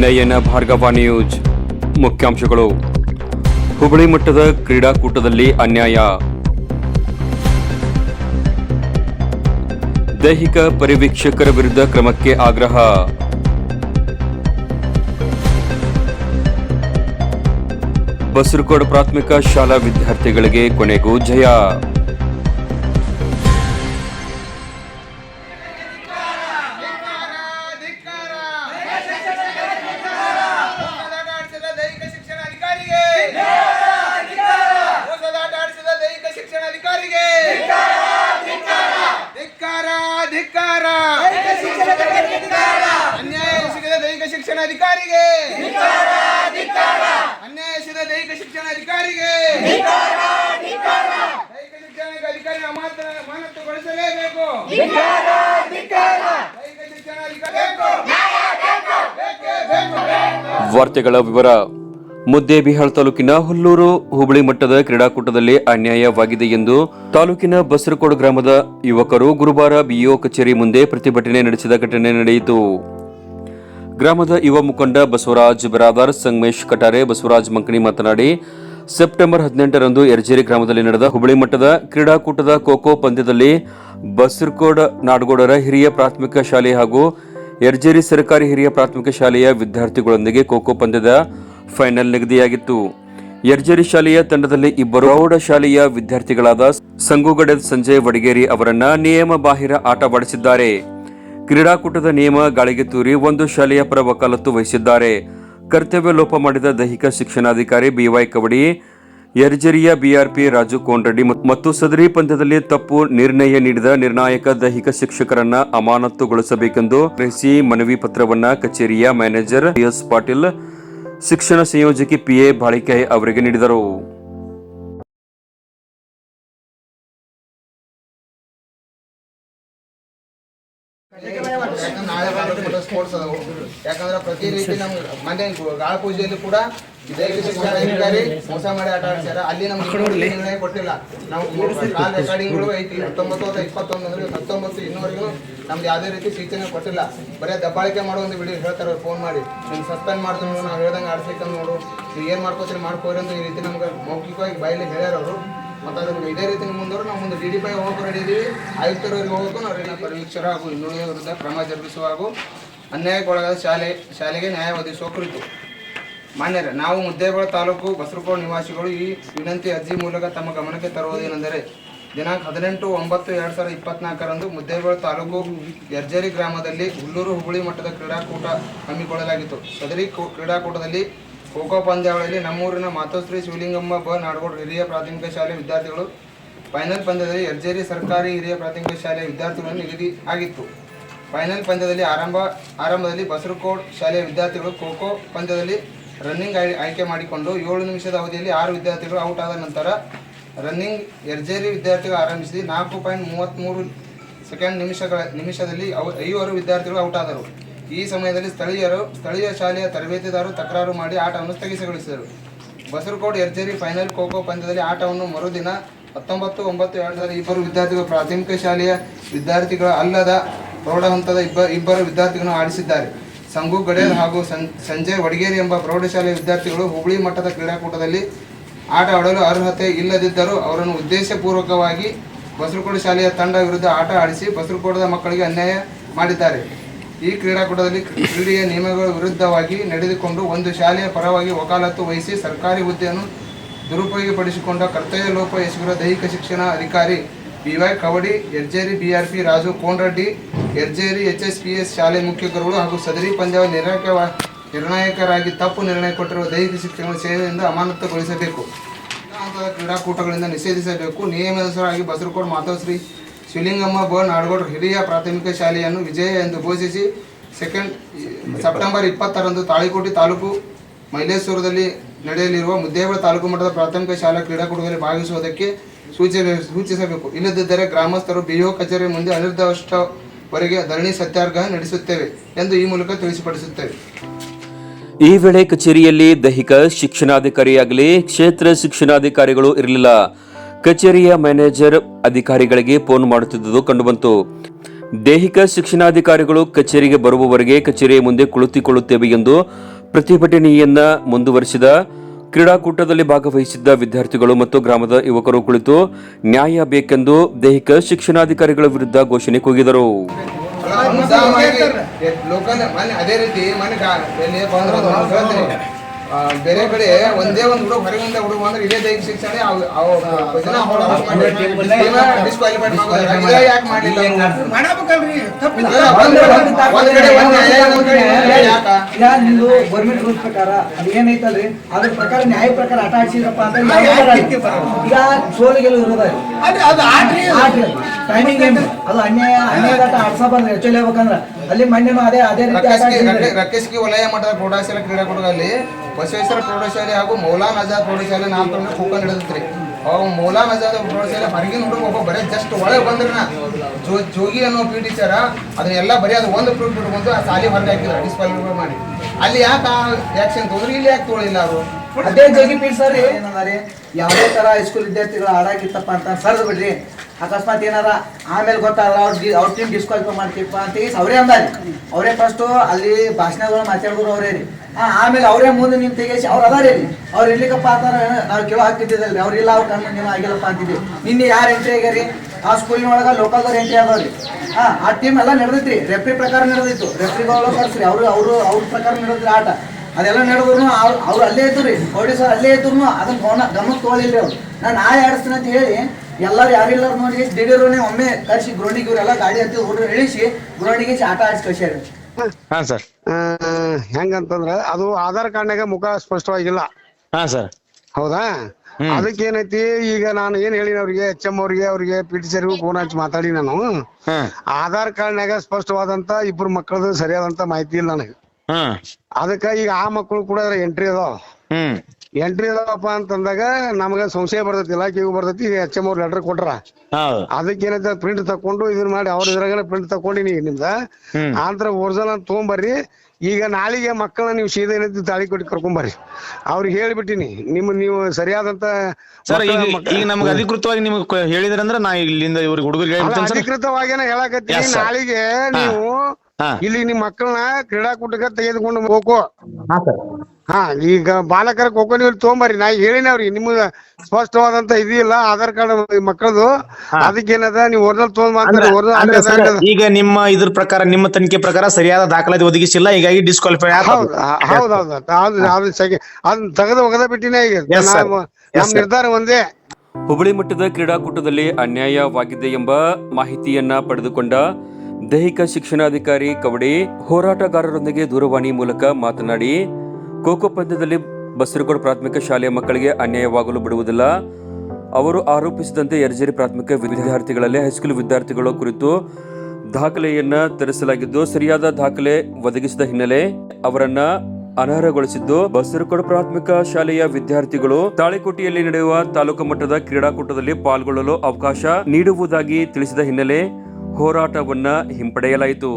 ನಯನ Bhargava news. ಮುಖ್ಯಾಂಶಗಳು. ಹುಬ್ಬಳ್ಳಿ ಮಟ್ಟದ ಕ್ರೀಡಾಕೂಟದಲ್ಲಿ ಅನ್ಯಾಯ. ದೈಹಿಕ ಪರಿವೀಕ್ಷಕರ ವಿರುದ್ಧ ಕ್ರಮಕ್ಕೆ ಆಗ್ರಹ. ಬಸರಕೋಡ್ ಪ್ರಾಥಮಿಕ ಶಾಲಾ ವಿದ್ಯಾರ್ಥಿಗಳಿಗೆ ಕೊನೆಗೂ ಜಯ. ಅನ್ಯಾಯ ಎಸಗಿದ ದೈಹಿಕ ಶಿಕ್ಷಣ ಅಧಿಕಾರಿಗೆ. ಅನ್ಯಾಯ ಎಸಗಿದ ದೈಹಿಕ ಶಿಕ್ಷಣ ಅಧಿಕಾರಿಗೆ. ದೈಹಿಕ ಶಿಕ್ಷಣ ಅಧಿಕಾರಿ ಅಮಾನತ ಅಮಾನತುಗೊಳಿಸಲೇಬೇಕು. ವಾರ್ತೆಗಳ ವಿವರ ಮುದ್ದೇಬಿಹಾಳ್ ತಾಲೂಕಿನ ಹುಲ್ಲೂರು ಹುಬಳಿ ಮಟ್ಟದ ಕ್ರೀಡಾಕೂಟದಲ್ಲಿ ಅನ್ಯಾಯವಾಗಿದೆ ಎಂದು ತಾಲೂಕಿನ ಬಸರಕೋಡು ಗ್ರಾಮದ ಯುವಕರು ಗುರುವಾರ ಬಿಇಒ ಕಚೇರಿ ಮುಂದೆ ಪ್ರತಿಭಟನೆ ನಡೆಸಿದ ಘಟನೆ ನಡೆಯಿತು. ಗ್ರಾಮದ ಯುವ ಮುಖಂಡ ಬಸವರಾಜ್ ಬಿರಾದಾರ್ ಸಂಗಮೇಶ್ ಕಟಾರೆ, ಬಸವರಾಜ್ ಮಂಕಣಿ ಮಾತನಾಡಿ, ಸೆಪ್ಟೆಂಬರ್ ಹದಿನೆಂಟರಂದು ಎರ್ಜೇರಿ ಗ್ರಾಮದಲ್ಲಿ ನಡೆದ ಹುಬಳಿ ಮಟ್ಟದ ಕ್ರೀಡಾಕೂಟದ ಖೋಖೋ ಪಂದ್ಯದಲ್ಲಿ ಬಸರ್ಕೋಡ್ ನಾಡಗೌಡರ ಹಿರಿಯ ಪ್ರಾಥಮಿಕ ಶಾಲೆ ಹಾಗೂ ಯರ್ಜೇರಿ ಸರ್ಕಾರಿ ಹಿರಿಯ ಪ್ರಾಥಮಿಕ ಶಾಲೆಯ ವಿದ್ಯಾರ್ಥಿಗಳೊಂದಿಗೆ ಖೋಖೋ ಪಂದ್ಯದ ಫೈನಲ್ ನಿಗದಿಯಾಗಿತ್ತು. ಯರ್ಜರಿ ಶಾಲೆಯ ತಂಡದಲ್ಲಿ ಇಬ್ಬರು ಪ್ರೌಢ ಶಾಲೆಯ ವಿದ್ಯಾರ್ಥಿಗಳಾದ ಸಂಗುಗಡೆ ಸಂಜಯ್ ವಡಗೇರಿ ಅವರನ್ನ ನಿಯಮ ಬಾಹಿರ ಆಟವಾಡಿಸಿದ್ದಾರೆ. ಕ್ರೀಡಾಕೂಟದ ನಿಯಮ ಗಾಳಿಗೆ ತೂರಿ ಒಂದು ಶಾಲೆಯ ಪರ ವಕಾಲತ್ತು ವಹಿಸಿದ್ದಾರೆ. ಕರ್ತವ್ಯ ಲೋಪ ಮಾಡಿದ ದೈಹಿಕ ಶಿಕ್ಷಣಾಧಿಕಾರಿ ಬಿವೈ ಕವಡಿ, ಯರ್ಜರಿಯ ಬಿಆರ್ಪಿ ರಾಜು ಕೋನ್ರೆಡ್ಡಿ ಮತ್ತು ಸದರಿ ಪಂದ್ಯದಲ್ಲಿ ತಪ್ಪು ನಿರ್ಣಯ ನೀಡಿದ ನಿರ್ಣಾಯಕ ದೈಹಿಕ ಶಿಕ್ಷಕರನ್ನ ಅಮಾನತುಗೊಳಿಸಬೇಕೆಂದು ಮನವಿ ಪತ್ರವನ್ನ ಕಚೇರಿಯ ಮ್ಯಾನೇಜರ್ ಎಸ್ ಪಾಟೀಲ್ ಶಿಕ್ಷಣ ಸಂಯೋಜಕಿ ಪಿಎ ಬಾಳಿಕಾಯಿ ಅವರಿಗೆ ನೀಡಿದರು. ಯಾಕಂದ್ರೆ ಪ್ರತಿ ರೀತಿ ನಮ್ಗೆ ಮೊನ್ನೆ ಗಾಳ ಪೂಜೆಯಲ್ಲಿ ಕೂಡ ಅಧಿಕಾರಿ ಮೋಸ ಮಾಡಿ ಆಟ ಆಡ್ಸ್ಯಾರ ಅಲ್ಲಿ ನಮ್ಗೆ ನಿರ್ಣಯ ಕೊಟ್ಟಿಲ್ಲ. ನಾವು ಕಾಲ್ ರೆಕಾರ್ಡಿಂಗ್ಗಳು ಐತಿ. ಹತ್ತೊಂಬತ್ತು ಅಥವಾ ಇಪ್ಪತ್ತೊಂದು ಅಂದ್ರೆ ಹತ್ತೊಂಬತ್ತು ಇನ್ನೂವರೆಗೂ ನಮ್ಗೆ ಯಾವುದೇ ರೀತಿ ಸೂಚನೆ ಕೊಟ್ಟಿಲ್ಲ. ಬರೀ ದಬ್ಬಾಳಿಕೆ ಮಾಡೋ ಒಂದು ವಿಡಿಯೋ ಹೇಳ್ತಾರೆ ಫೋನ್ ಮಾಡಿ. ನಿಮ್ಗೆ ಸಸ್ಪೆಂಡ್ ಮಾಡ್ತೀವಿ ನೋಡು ನಾವು ಹೇಳ್ದಂಗೆ ಆಡ್ಸ್ಲಿಕ್ಕೆ ನೋಡು. ನೀವು ಏನು ಮಾಡ್ಕೋತೀರಿ ಮಾಡ್ಕೋರಿ ಅಂತ ಈ ರೀತಿ ನಮ್ಗೆ ಮೌಖಿಕವಾಗಿ ಬಾಯಲ್ಲಿ ಹೇಳ್ಯಾರ ಅವರು. ಮತ್ತು ಅದನ್ನು ಇದೇ ರೀತಿ ಮುಂದವರು ನಾವು ಮುಂದೆ ಡಿ ಡಿ ಪೈ ಹೋಗೋಕೆ ರೆಡಿ ಇದೀವಿ. ಆಯುಕ್ತರವರಿಗೆ ಹೋಗೋಕು ನಾವು ಏನಪ್ಪ ಪರೀಕ್ಷರ ಹಾಗೂ ಇನ್ನುಳಿದ ವಿರುದ್ಧ ಕ್ರಮ ಜರುಗಿಸುವ ಹಾಗೂ ಅನ್ಯಾಯಕ್ಕೊಳಗಾದ ಶಾಲೆ, ಶಾಲೆಗೆ ನ್ಯಾಯ ಒದಗಿಸುವ ಕುರಿತು. ಮಾನ್ಯರ, ನಾವು ಮುದ್ದೇಬಾಳ ತಾಲೂಕು ಬಸರಕೋಡ್ ನಿವಾಸಿಗಳು ಈ ವಿನಂತಿ ಅರ್ಜಿ ಮೂಲಕ ತಮ್ಮ ಗಮನಕ್ಕೆ ತರುವುದೇನೆಂದರೆ ದಿನಾಂಕ ಹದಿನೆಂಟು ಒಂಬತ್ತು ಎರಡು ಸಾವಿರದ ಇಪ್ಪತ್ನಾಲ್ಕರಂದು ಮುದ್ದೇಬಾಳ ತಾಲೂಕು ಯರ್ಜೇರಿ ಗ್ರಾಮದಲ್ಲಿ ಹುಲ್ಲೂರು ಹುಬ್ಬಳ್ಳಿ ಮಟ್ಟದ ಕ್ರೀಡಾಕೂಟ ಹಮ್ಮಿಕೊಳ್ಳಲಾಗಿತ್ತು. ಸದರಿ ಕ್ರೀಡಾಕೂಟದಲ್ಲಿ ಖೋಖೋ ಪಂದ್ಯಾವಳಿಯಲ್ಲಿ ನಮ್ಮೂರಿನ ಮಾತೋಶ್ರೀ ಶಿವಲಿಂಗಮ್ಮ ಬ. ನಾಡಗೋಡ್ ಹಿರಿಯ ಪ್ರಾಥಮಿಕ ಶಾಲೆ ವಿದ್ಯಾರ್ಥಿಗಳು. ಫೈನಲ್ ಪಂದ್ಯದಲ್ಲಿ ಯರ್ಜೇರಿ ಸರ್ಕಾರಿ ಹಿರಿಯ ಪ್ರಾಥಮಿಕ ಶಾಲೆಯ ವಿದ್ಯಾರ್ಥಿಗಳನ್ನು ನಿಗದಿ ಆಗಿತ್ತು. ಫೈನಲ್ ಪಂದ್ಯದಲ್ಲಿ ಆರಂಭ, ಆರಂಭದಲ್ಲಿ ಬಸರಕೋಡ್ ಶಾಲೆಯ ವಿದ್ಯಾರ್ಥಿಗಳು ಖೋಖೋ ಪಂದ್ಯದಲ್ಲಿ ರನ್ನಿಂಗ್ ಆಯ್- ಆಯ್ಕೆ ಮಾಡಿಕೊಂಡು ಏಳು ನಿಮಿಷದ ಅವಧಿಯಲ್ಲಿ ಆರು ವಿದ್ಯಾರ್ಥಿಗಳು ಔಟ್ ಆದ ನಂತರ ರನ್ನಿಂಗ್ ಎರ್ಜೇರಿ ವಿದ್ಯಾರ್ಥಿಗಳು ಆರಂಭಿಸಿ ನಾಲ್ಕು ಪಾಯಿಂಟ್ ಮೂವತ್ತ್ಮೂರು ಸೆಕೆಂಡ್ ನಿಮಿಷಗಳ, ನಿಮಿಷದಲ್ಲಿ ಐವರು ವಿದ್ಯಾರ್ಥಿಗಳು ಔಟ್ ಆದರು. ಈ ಸಮಯದಲ್ಲಿ ಸ್ಥಳೀಯರು, ಸ್ಥಳೀಯ ಶಾಲೆಯ ತರಬೇತಿದಾರರು ತಕರಾರು ಮಾಡಿ ಆಟವನ್ನು ಸ್ಥಗಿತಗೊಳಿಸಿದರು. ಬಸರಕೋಡ್ ಎರ್ಜೇರಿ ಫೈನಲ್ ಖೋಖೋ ಪಂದ್ಯದಲ್ಲಿ ಆಟವನ್ನು ಮರುದಿನ ಹತ್ತೊಂಬತ್ತು, ಒಂಬತ್ತು ಎರಡು ಸಾವಿರದ ಇಬ್ಬರು ವಿದ್ಯಾರ್ಥಿಗಳು ಪ್ರಾಥಮಿಕ ಶಾಲೆಯ ವಿದ್ಯಾರ್ಥಿಗಳ ಅಲ್ಲದ ಪ್ರೌಢ ಹಂತದ ಇಬ್ಬ, ಇಬ್ಬರು ವಿದ್ಯಾರ್ಥಿಗಳನ್ನು ಆಡಿಸಿದ್ದಾರೆ. ಸಂಗು ಗಡೇಲ್ ಹಾಗೂ ಸಂಜಯ್ ವಡಗೇರಿ ಎಂಬ ಪ್ರೌಢಶಾಲೆಯ ವಿದ್ಯಾರ್ಥಿಗಳು ಹುಬ್ಬಳ್ಳಿ ಮಟ್ಟದ ಕ್ರೀಡಾಕೂಟದಲ್ಲಿ ಆಟ ಆಡಲು ಅರ್ಹತೆ ಇಲ್ಲದಿದ್ದರೂ ಅವರನ್ನು ಉದ್ದೇಶಪೂರ್ವಕವಾಗಿ ಬಸರಕೋಡು ಶಾಲೆಯ ತಂಡ ವಿರುದ್ಧ ಆಟ ಆಡಿಸಿ ಬಸರಕೋಟದ ಮಕ್ಕಳಿಗೆ ಅನ್ಯಾಯ ಮಾಡಿದ್ದಾರೆ. ಈ ಕ್ರೀಡಾಕೂಟದಲ್ಲಿ ಕ್ರೀಡೆಯ ನಿಯಮಗಳ ವಿರುದ್ಧವಾಗಿ ನಡೆದುಕೊಂಡು ಒಂದು ಶಾಲೆಯ ಪರವಾಗಿ ವಕಾಲತ್ತು ವಹಿಸಿ ಸರ್ಕಾರಿ ಹುದ್ದೆಯನ್ನು ದುರುಪಯೋಗಪಡಿಸಿಕೊಂಡ ಕರ್ತವ್ಯ ಲೋಪ ಎಸಗಿರುವ ದೈಹಿಕ ಶಿಕ್ಷಣ ಅಧಿಕಾರಿ BY Kavadi, Yarjeri BRP Raju, Konreddy Yarjeri H S P S ಶಾಲೆ ಮುಖ್ಯಕರುಗಳು ಹಾಗೂ ಸದರಿ ಪಂದ್ಯ ನಿರ್ಣಾಯಕ ನಿರ್ಣಾಯಕರಾಗಿ ತಪ್ಪು ನಿರ್ಣಯ ಕೊಟ್ಟಿರುವ ದೈಹಿಕ ಶಿಕ್ಷಣ ಸೇವೆಯಿಂದ ಅಮಾನತುಗೊಳಿಸಬೇಕು. ಕ್ರೀಡಾಕೂಟಗಳಿಂದ ನಿಷೇಧಿಸಬೇಕು. ನಿಯಮಾನುಸಾರವಾಗಿ ಬಸರಕೋಡ್ ಮಾತೋಶ್ರೀ ಶಿವಲಿಂಗಮ್ಮ ಬೋರ್ ನಾಡಗೋಡ್ ಹಿರಿಯ ಪ್ರಾಥಮಿಕ ಶಾಲೆಯನ್ನು ವಿಜಯ ಎಂದು ಘೋಷಿಸಿ ಸೆಕೆಂಡ್ ಸೆಪ್ಟೆಂಬರ್ ಇಪ್ಪತ್ತರಂದು ತಾಳಿಕೋಟಿ ತಾಲೂಕು ಮೈಲೇಶ್ವರದಲ್ಲಿ ನಡೆಯಲಿರುವ ಮುದ್ದೇಬೇಳ ತಾಲೂಕು ಮಟ್ಟದ ಪ್ರಾಥಮಿಕ ಶಾಲಾ ಕ್ರೀಡಾಕೂಟದಲ್ಲಿ ಭಾಗವಹಿಸುವುದಕ್ಕೆ ಸೂಚಿಸ ಸೂಚಿಸಬೇಕು. ಇಲ್ಲದಿದ್ದರೆ ಗ್ರಾಮಸ್ಥರು ಬಿಒ ಕಚೇರಿ ಮುಂದೆ ಅನಿರ್ದಿಷ್ಟವರೆಗೆ ಧರಣಿ ಸತ್ಯಾಗ್ರಹ ನಡೆಸುತ್ತೇವೆ ಎಂದು ಈ ಮೂಲಕ ತಿಳಿಸಿಪಡಿಸುತ್ತೇವೆ. ಈ ವೇಳೆ ಕಚೇರಿಯಲ್ಲಿ ದೈಹಿಕ ಶಿಕ್ಷಣಾಧಿಕಾರಿಯಾಗಲಿ, ಕ್ಷೇತ್ರ ಶಿಕ್ಷಣಾಧಿಕಾರಿಗಳು ಇರಲಿಲ್ಲ. ಕಚೇರಿಯ ಮ್ಯಾನೇಜರ್ ಅಧಿಕಾರಿಗಳಿಗೆ ಫೋನ್ ಮಾಡುತ್ತಿದ್ದುದು ಕಂಡುಬಂತು. ದೈಹಿಕ ಶಿಕ್ಷಣಾಧಿಕಾರಿಗಳು ಕಚೇರಿಗೆ ಬರುವವರೆಗೆ ಕಚೇರಿಯ ಮುಂದೆ ಕುಳಿತುಕೊಳ್ಳುತ್ತೇವೆ ಎಂದು ಪ್ರತಿಭಟನೆಯನ್ನ ಮುಂದುವರಿಸಿದ ಕ್ರೀಡಾಕೂಟದಲ್ಲಿ ಭಾಗವಹಿಸಿದ್ದ ವಿದ್ಯಾರ್ಥಿಗಳು ಮತ್ತು ಗ್ರಾಮದ ಯುವಕರು ಕುಳಿತು ನ್ಯಾಯ ಬೇಕೆಂದು ದೈಹಿಕ ಶಿಕ್ಷಣಾಧಿಕಾರಿಗಳ ವಿರುದ್ಧ ಘೋಷಣೆ ಕೂಗಿದರು. ಬೇರೆ ಕಡೆ ಒಂದೇ ಒಂದು ಹುಡುಗ ಹೊರಗಿಂದ ಹುಡುಗ ಅಂದ್ರೆ ಇದೇ ದೈಹಿಕ ಶಿಕ್ಷಣ ಯಾಕೆ ಗೌರ್ಮೆಂಟ್ ರೂಲ್ಸ್ ಪ್ರಕಾರ ಅದೇನೈತಲ್ರಿ ಅದ್ರ ಪ್ರಕಾರ ನ್ಯಾಯ ಪ್ರಕಾರ ಆಟ ಆಡ್ಸಿದ್ರಪ್ಪ ಅಂತ ಈಗ ಸೋಲಿಗೆಲ್ಲ ಇರೋದ ಟೈಮಿಂಗ್ ಅಲ್ಲ ಅನ್ಯಾಯ ಅನ್ಯಾಯದ ಆಟ ಆಡ್ಸಬಾರ್ದು ಆಕ್ಚುಲಿ ಹೇಳ್ಬೇಕಂದ್ರ ಅಲ್ಲಿ ಮೊನ್ನೆನೂ ಅದೇ ಅದೇ ರೀತಿ ರಕ್ಕಸ್ಗಿ ವಲಯ ಮಟ್ಟದ ಪ್ರೌಢಶಾಲೆ ಕ್ರೀಡಾಕೂಟದಲ್ಲಿ ಬಸವೇಶ್ವರ ಪ್ರೌಢಶಾಲೆ ಹಾಗೂ ಮೌಲಾನ್ ಆಜಾದ್ ಪ್ರೌಢಶಾಲೆ ನಾಲ್ಕು ಖೋಖೋ ನಡೆದತ್ರಿ ಅವ್ ಮೌಲಾನ್ ಆಜಾದ್ ಪ್ರೌಢಶಾಲೆ ಹೊರಗಿನ ಹುಡುಗ ಒಬ್ಬ ಬರೀ ಜಸ್ಟ್ ಒಳಗೆ ಬಂದ್ರನ. ಜೋ ಜೋಗಿ ಅನ್ನೋ ಪಿ ಟೀಚರ ಅದನ್ನೆಲ್ಲ ಬರೀ ಅದು ಒಂದು ಬಿಟ್ಟು ಬಿಟ್ಕೊಂಡು ಆ ಸಾಲಿ ಹೊರಗೆ ಹಾಕಿದ್ರು ಡಿಸ್ಕ್ವಾಲಿಫೈ ಮಾಡಿ. ಅಲ್ಲಿ ಯಾಕೆ ಆಕ್ಷನ್ ತಗೊಂಡ್ರಿ ಇಲ್ಲಿ ಯಾಕೆ ತೊಗೊಳಿಲ್ಲ ಅವರು? ಅದೇ ಜೋಗಿ ಪೀಠ ಸರ್. ಏನಂದ್ರೆ ಯಾವುದೇ ಥರ ಹೈಸ್ಕೂಲ್ ವಿದ್ಯಾರ್ಥಿಗಳು ಆಡಾಕಿತ್ತಪ್ಪ ಅಂತ ಸರ್ದು ಬಿಡ್ರಿ. ಅಕಸ್ಮಾತ್ ಏನಾರ ಆಮೇಲೆ ಗೊತ್ತಾಗಲ್ಲ ಅವ್ರ ಅವ್ರ ಟೀಮ್ ಡಿಸ್ಕ್ವಾಲಿಫೈ ಮಾಡ್ತೀಪ್ಪ ಅಂತ ಅವರೇ ಅಂದಾರೆ. ಅವರೇ ಫಸ್ಟು ಅಲ್ಲಿ ಭಾಷಣಗಳು ಮಾತಾಡಿದ್ರು ಅವರೇ ರೀ. ಹಾಂ ಆಮೇಲೆ ಅವರೇ ಮುಂದೆ ನಿಮ್ಮ ತೆಗೆಸಿ ಅವ್ರು ಅದಾರೇ ರೀ. ಅವ್ರು ಇರ್ಲಿಕ್ಕಪ್ಪ ಅಂತಾರೆ ನಾವು ಕೇಳೋ ಹಾಕಿದ್ದಿದ್ದಲ್ಲ ರೀ ಇಲ್ಲ, ಅವ್ರ ಕಣ್ಣು ನೀವು ಆಗಿಲ್ಲಪ್ಪ ಅಂತಿದ್ವಿ. ನಿನ್ನೆ ಯಾರು ಎಂಟ್ರಿ ರೀ? ಆ ಸ್ಕೂಲಿನ ಒಳಗೆ ಲೋಕಲ್ದವ್ರು ಎಂಟ್ರಿ ಆಗೋರಿ ಹಾಂ, ಆ ಟೀಮ್ ಎಲ್ಲ ನಡೆದೈತ್ರಿ. ರೆಫ್ರಿ ಪ್ರಕಾರ ನಡೆದಿತ್ತು ರೆಫ್ರಿಗಳು ರೀ ಅವರು ಅವರು, ಅವ್ರ ಪ್ರಕಾರ ನಡೆದ್ರಿ ಆಟ. ಅದೆಲ್ಲ ನಡೆದ್ರು ಅವ್ರು ಅವ್ರು ಅಲ್ಲೇ ಇದ್ರು ರೀ. ಪೊಲೀಸರು ಅಲ್ಲೇ ಇದ್ರು ಅದನ್ನ ಗಮನ ಗಮನಕ್ಕೆ ತೊಗೊಳಿಲ್ಲ ಅವ್ರು. ನಾನು ನಾಳೆ ಆಡಿಸ್ತೀನಿ ಅಂತ ಹೇಳಿ ಎಲ್ಲರೂ ಯಾರಿಲ್ಲ ನೋಡಿ ದಿಢೀರನೆ ಒಮ್ಮೆ ಕರ್ಸಿ ಗ್ರೌಂಡಿಗೆ ಇವರೆಲ್ಲ ಗಾಡಿ ಹತ್ತಿ ಹುಡುಗರು ಇಳಿಸಿ ಗ್ರೌಂಡಿಗೆ ಆಟ ಆಡಿಸಿ ಕಳ್ಸ್ಯಾರ. ಹಾ ಸರ್. ಹೆಂಗಂತಂದ್ರ ಅದು ಆಧಾರ್ ಕಾರ್ಡ್ನಾಗ ಮುಖ ಸ್ಪಷ್ಟವಾಗಿಲ್ಲ. ಹಾ ಸರ್. ಹೌದಾ? ಅದಕ್ಕೆ ಏನೈತಿ ಈಗ ನಾನು ಏನ್ ಹೇಳಿನ ಅವ್ರಿಗೆ ಎಚ್ ಎಂ ಅವ್ರಿಗೆ ಅವ್ರಿಗೆ ಪಿ ಟಿ ಸರ್ಗೂ ಫೋನ್ ಹಚ್ಚಿ ಮಾತಾಡಿ ನಾನು. ಆಧಾರ್ ಆಧಾರ್ ಕಾರ್ಡ್ನಾಗ ಸ್ಪಷ್ಟವಾದಂತ ಇಬ್ರು ಮಕ್ಕಳದು ಸರಿಯಾದಂತ ಮಾಹಿತಿ ಇಲ್ಲ ನನಗೆ. ಅದಕ್ಕ ಈಗ ಆ ಮಕ್ಕಳು ಕೂಡ ಎಂಟ್ರಿ ಅದಾವ. ಹ್ಮ್. ಎಂಟ್ರಿ ಅದಾವಪ್ಪ ಅಂತಂದಾಗ ನಮಗ ಸಂಶಯ ಬರ್ತೈತಿ ಇಲಾಖೆಗೂ ಬರ್ತೈತಿ ಎಚ್ ಎಂ ಅವ್ರ ಲೆಟರ್ ಕೊಟ್ರ. ಅದಕ್ಕೆ ಏನೈತೆ ಪ್ರಿಂಟ್ ತಕೊಂಡು ಇದನ್ನ ಮಾಡಿ ಅವ್ರ ಇದ್ರಾಗ ಪ್ರಿಂಟ್ ತಕೊಂಡಿನಿ ನಿಮ್ದ. ಆಂತರ ಒರಿಜಿನಲ್ ಅಂತ ತಗೊಂಬರ್ರಿ. ಈಗ ನಾಳಿಗೆ ಮಕ್ಕಳನ್ನ ನೀವು ಸೀದಾ ಏನೈತಿ ತಾಳಿ ಕೊಟ್ಟು ಕರ್ಕೊಂಬರ್ರಿ. ಅವ್ರಿಗೆ ಹೇಳ್ಬಿಟ್ಟಿನಿ ನಿಮ್ ನೀವು ಸರಿಯಾದಂತ ಸರ್ ಈಗ ನಮ್ಗೆ ಅಧಿಕೃತವಾಗಿ ನಿಮ್ಗೆ ಹೇಳಿದ್ರಂದ್ರ ನಾ ಇಲ್ಲಿಂದ ಇವ್ರಿಗೆ ಹುಡುಗರಿಗೆ ಅಧಿಕೃತವಾಗೇನ ಹೇಳಕತ್ತೀನಿ ನಾಳೆಗೆ ನೀವು ಹಾ. ಇಲ್ಲಿ ನಿಮ್ ಮಕ್ಕಳನ್ನ ಕ್ರೀಡಾಕೂಟಕ್ಕೆ ತೆಗೆದುಕೊಂಡು ಹೋಗು. ಹಾ ಸರ್. ಹಾ ಈಗ ಬಾಲಕರ ಖೋಖೋ ನೀವು ತೊಗೊಂಬರ್ರಿ. ನಾ ಹೇಳಿನ ಅವ್ರಿಗೆ ನಿಮ್ಗೆ ಸ್ಪಷ್ಟವಾದಂತ ಇದಿಲ್ಲ ಆಧಾರ್ ಕಾರ್ಡ್ ಮಕ್ಕಳದು. ಅದಕ್ಕೇನದ ನೀವು ಒರಿಜಿನಲ್ ತಗೊಂಡ್ ಅಂದ್ರೆ ಮಾತ್ರ ಅಂದ್ರೆ ಸರ್, ಒರಿಜಿನಲ್ ಈಗ ನಿಮ್ಮ ಇದ್ರ ಪ್ರಕಾರ ನಿಮ್ಮ ತನಿಖೆ ಪ್ರಕಾರ ಸರಿಯಾದ ದಾಖಲಾತಿ ಒದಗಿಸಿಲ್ಲ ಹೀಗಾಗಿ ಡಿಸ್ಕ್ವಾಲಿಫೈ ಹೌದು ಹೌದು ಹೌದು ಹೌದು. ಅದು ಸಗಿ ಅದನ್ನ ತೆಗೆದು ಒಗದ ಬಿಟ್ಟಿನ ಈಗ. Yes, sir. ನಾವು- Yes, ನಮ್ sir. ನಿರ್ಧಾರ ಒಂದೇ. ಹುಬ್ಬಳ್ಳಿ ಮಟ್ಟದ ಕ್ರೀಡಾಕೂಟದಲ್ಲಿ ಅನ್ಯಾಯವಾಗಿದೆ ಎಂಬ ಮಾಹಿತಿಯನ್ನ ಪಡೆದುಕೊಂಡ ದೈಹಿಕ ಶಿಕ್ಷಣಾಧಿಕಾರಿ ಕವಡಿ ಹೋರಾಟಗಾರರೊಂದಿಗೆ ದೂರವಾಣಿ ಮೂಲಕ ಮಾತನಾಡಿ, ಖೋಖೋ ಪಂದ್ಯದಲ್ಲಿ ಬಸರಗೋಡು ಪ್ರಾಥಮಿಕ ಶಾಲೆಯ ಮಕ್ಕಳಿಗೆ ಅನ್ಯಾಯವಾಗಲು ಬಿಡುವುದಿಲ್ಲ. ಅವರು ಆರೋಪಿಸಿದಂತೆ ಯರ್ಜರಿ ಪ್ರಾಥಮಿಕ ವಿದ್ಯಾರ್ಥಿಗಳಲ್ಲಿ ಹೈಸ್ಕೂಲ್ ವಿದ್ಯಾರ್ಥಿಗಳ ಕುರಿತು ದಾಖಲೆಯನ್ನ ತರಿಸಲಾಗಿದ್ದು, ಸರಿಯಾದ ದಾಖಲೆ ಒದಗಿಸಿದ ಹಿನ್ನೆಲೆ ಅವರನ್ನ ಅನರ್ಹಗೊಳಿಸಿದ್ದು ಬಸರಕೋಡು ಪ್ರಾಥಮಿಕ ಶಾಲೆಯ ವಿದ್ಯಾರ್ಥಿಗಳು ತಾಳಿಕೋಟೆಯಲ್ಲಿ ನಡೆಯುವ ತಾಲೂಕು ಮಟ್ಟದ ಕ್ರೀಡಾಕೂಟದಲ್ಲಿ ಪಾಲ್ಗೊಳ್ಳಲು ಅವಕಾಶ ನೀಡುವುದಾಗಿ ತಿಳಿಸಿದ ಹಿನ್ನೆಲೆ ಹೋರಾಟವನ್ನ ಹಿಂಪಡೆಯಲಾಯಿತು.